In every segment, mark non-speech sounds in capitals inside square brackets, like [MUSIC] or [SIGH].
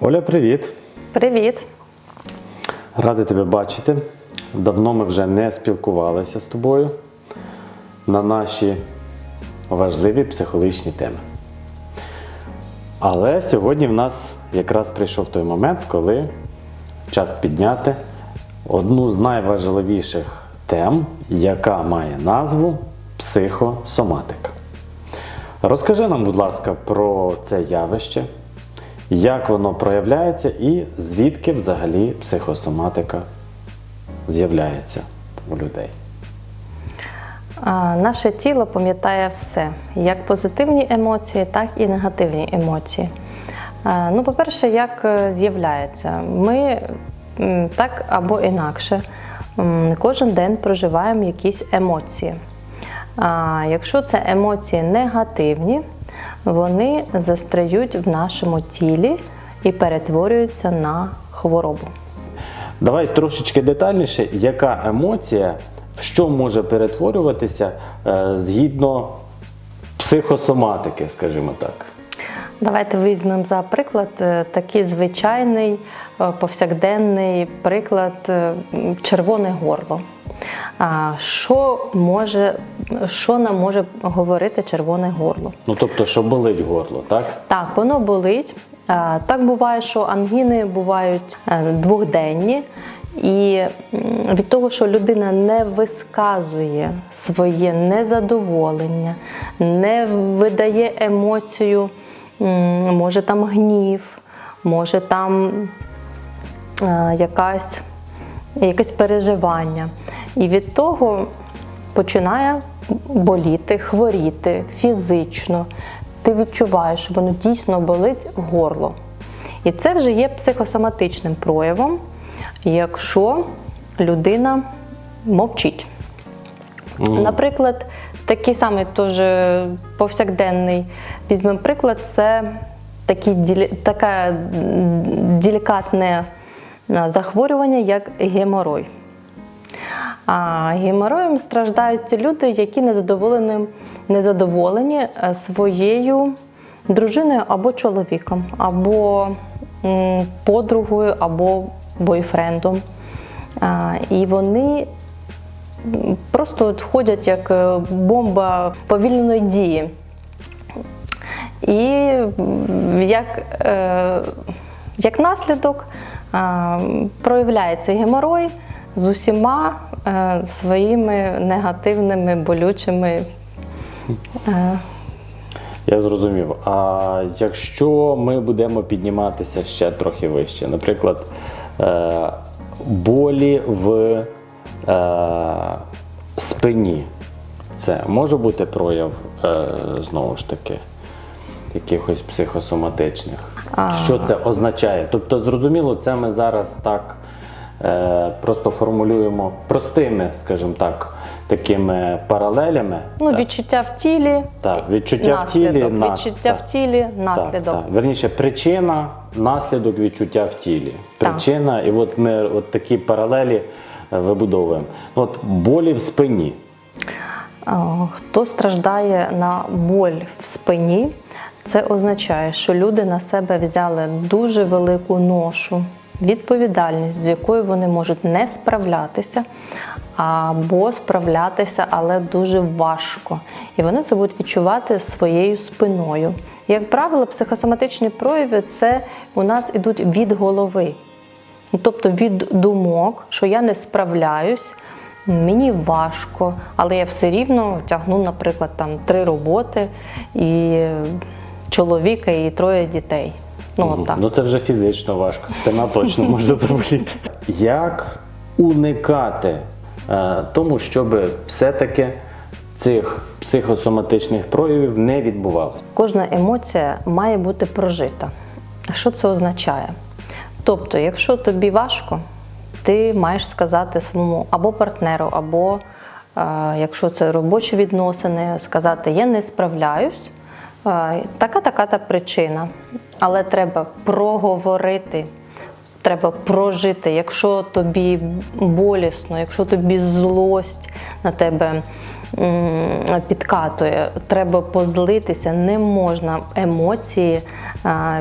Оля, привіт! Привіт! Радий тебе бачити. Давно ми вже не спілкувалися з тобою на наші важливі психологічні теми. Але сьогодні в нас якраз прийшов той момент, коли час підняти одну з найважливіших тем, яка має назву психосоматика. Розкажи нам, будь ласка, про це явище, як воно проявляється і звідки взагалі психосоматика з'являється у людей. Наше тіло пам'ятає все, як позитивні емоції, так і негативні емоції. Ну, по-перше, як е, з'являється? Ми так або інакше кожен день проживаємо якісь емоції. А якщо це емоції негативні, вони застряють в нашому тілі і перетворюються на хворобу. Давай трошечки детальніше, яка емоція в що може перетворюватися е, згідно психосоматики, скажімо так. Давайте візьмемо за приклад е, такий звичайний е, повсякденний приклад червоне горло. Що може, що нам може говорити червоне горло? Ну тобто, що болить горло, так? Так, воно болить. Так буває, що ангіни бувають е, двохденні, і від того, що людина не висказує своє незадоволення, не видає емоцію, може там гнів, може там е, якась, якесь переживання. І від того починає боліти, хворіти фізично. Ти відчуваєш, що воно дійсно болить горло. І це вже є психосоматичним проявом, якщо людина мовчить. Наприклад, такий самий теж повсякденний візьмемо приклад, це такі, таке делікатне захворювання, як геморой. А геморроєм страждають ті люди, які незадоволені, незадоволені е, своєю дружиною або чоловіком, або подругою, або бойфрендом. А, І вони просто ходять як е, бомба повільної дії. І як, е, як наслідок е, проявляється геморой з усіма е, своїми негативними, болючими. Е, Я зрозумів. А якщо ми будемо підніматися ще трохи вище, наприклад, е, болі в е, спині, це може бути прояв е, знову ж таки якихось психосоматичних. Що це означає? Тобто, зрозуміло, це ми зараз так просто формулюємо простими, скажімо так, такими паралелями. ну, Так. відчуття в тілі, Так, відчуття в тілі, наслідок. відчуття так. в тілі, наслідок. Так, так. Верніше, причина, наслідок відчуття в тілі. Так. Причина, і от ми от такі паралелі е, вибудовуємо. От болі в спині. Хто страждає на боль в спині, це означає, що люди на себе взяли дуже велику ношу, відповідальність, з якою вони можуть не справлятися, або справлятися, але дуже важко. І вони це будуть відчувати своєю спиною. Як правило, психосоматичні прояви це у нас ідуть від голови. Тобто від думок, що я не справляюсь, мені важко, але я все рівно тягну, наприклад, там три роботи і чоловіка, і троє дітей. Ну, от так. Ну це вже фізично важко, спина точно [LAUGHS] може заболіти. Як уникати е, тому, щоб все-таки цих психосоматичних проявів не відбувалося? Кожна емоція має бути прожита. Що це означає? Тобто, якщо тобі важко, ти маєш сказати своєму або партнеру, або е, якщо це робочі відносини, сказати Я не справляюсь, така така та причина. Але треба проговорити, треба прожити. Якщо тобі болісно, якщо тобі злость на тебе підкатує, треба позлитися, не можна емоції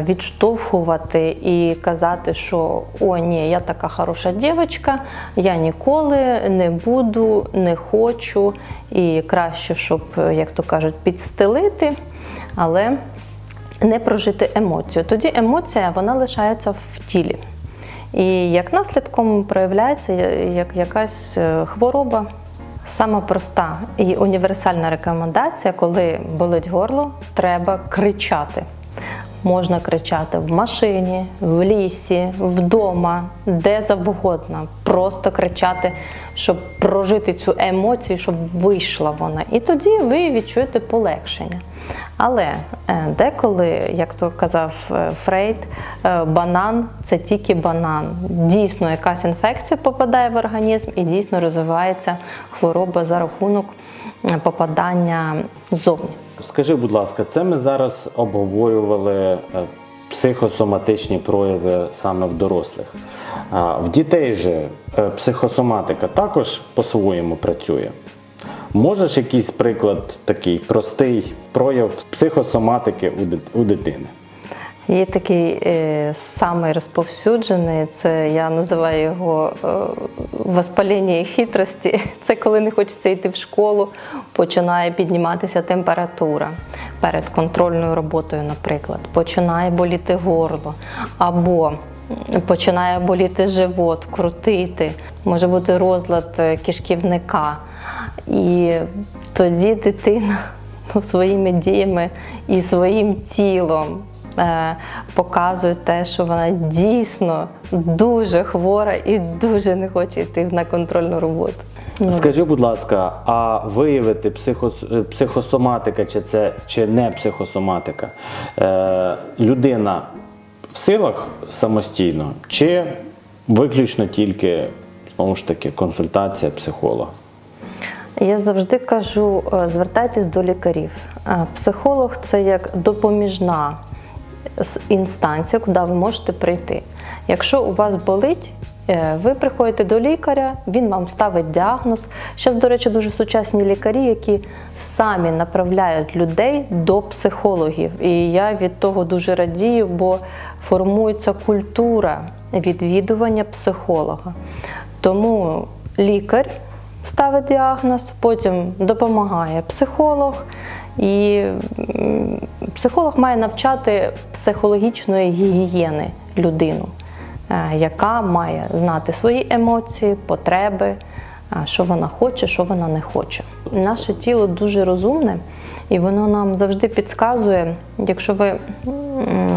відштовхувати і казати, що о, ні, я така хороша дівчинка, я ніколи не буду, не хочу, і краще, щоб, як то кажуть, підстелити, але не прожити емоцію. Тоді емоція вона лишається в тілі. І як наслідком проявляється як якась е, хвороба. Сама проста і універсальна рекомендація, коли болить горло, треба кричати. Можна кричати в машині, в лісі, вдома, де завгодно. Просто кричати, щоб прожити цю емоцію, щоб вийшла вона. І тоді ви відчуєте полегшення. Але е, деколи, як то казав е, Фрейд, е, банан це тільки банан. Дійсно, якась інфекція попадає в організм і дійсно розвивається хвороба за рахунок попадання ззовні. Скажи, будь ласка, це ми зараз обговорювали психосоматичні прояви саме в дорослих. В дітей же психосоматика також по-своєму працює. Можеш якийсь приклад такий простий прояв психосоматики у дитини? Є такий е, самий розповсюджений, це я називаю його е, воспаління хитрості. [LAUGHS] Це коли не хочеться йти в школу, починає підніматися температура перед контрольною роботою, наприклад, починає боліти горло або починає боліти живот, крутити, може бути розлад е, кишківника. І тоді дитина [LAUGHS] своїми діями і своїм тілом е, показує те, що вона дійсно дуже хвора і дуже не хоче йти на контрольну роботу. Ну, Скажи, будь ласка, а виявити психос, е, психосоматика чи це чи не психосоматика? Е, людина в силах самостійно, чи виключно тільки знову ж таки консультація психолога? Я завжди кажу: е, звертайтесь до лікарів. Е, Психолог це як допоміжна інстанція, куди ви можете прийти. Якщо у вас болить, е, ви приходите до лікаря, він вам ставить діагноз. Зараз, до речі, дуже сучасні лікарі, які самі направляють людей до психологів. І я від того дуже радію, бо формується культура відвідування психолога. Тому лікар ставить діагноз, потім допомагає психолог, і психолог має навчати психологічної гігієни людину, е, яка має знати свої емоції, потреби, е, що вона хоче, що вона не хоче. Наше тіло дуже розумне, і воно нам завжди підказує, якщо ви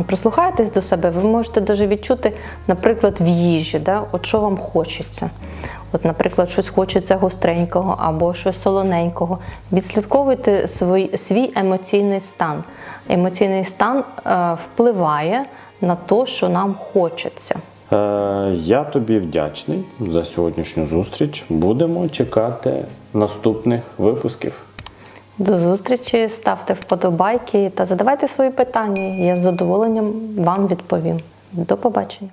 прислухаєтесь до себе, ви можете навіть відчути, наприклад, в їжі, да, от що вам хочеться. От, наприклад, щось хочеться гостренького або щось солоненького. Відслідковуйте свій, свій емоційний стан. Емоційний стан е, впливає на те, що нам хочеться. Е, я тобі вдячний за сьогоднішню зустріч. Будемо чекати наступних випусків. До зустрічі, ставте вподобайки та задавайте свої питання. Я з задоволенням вам відповім. До побачення.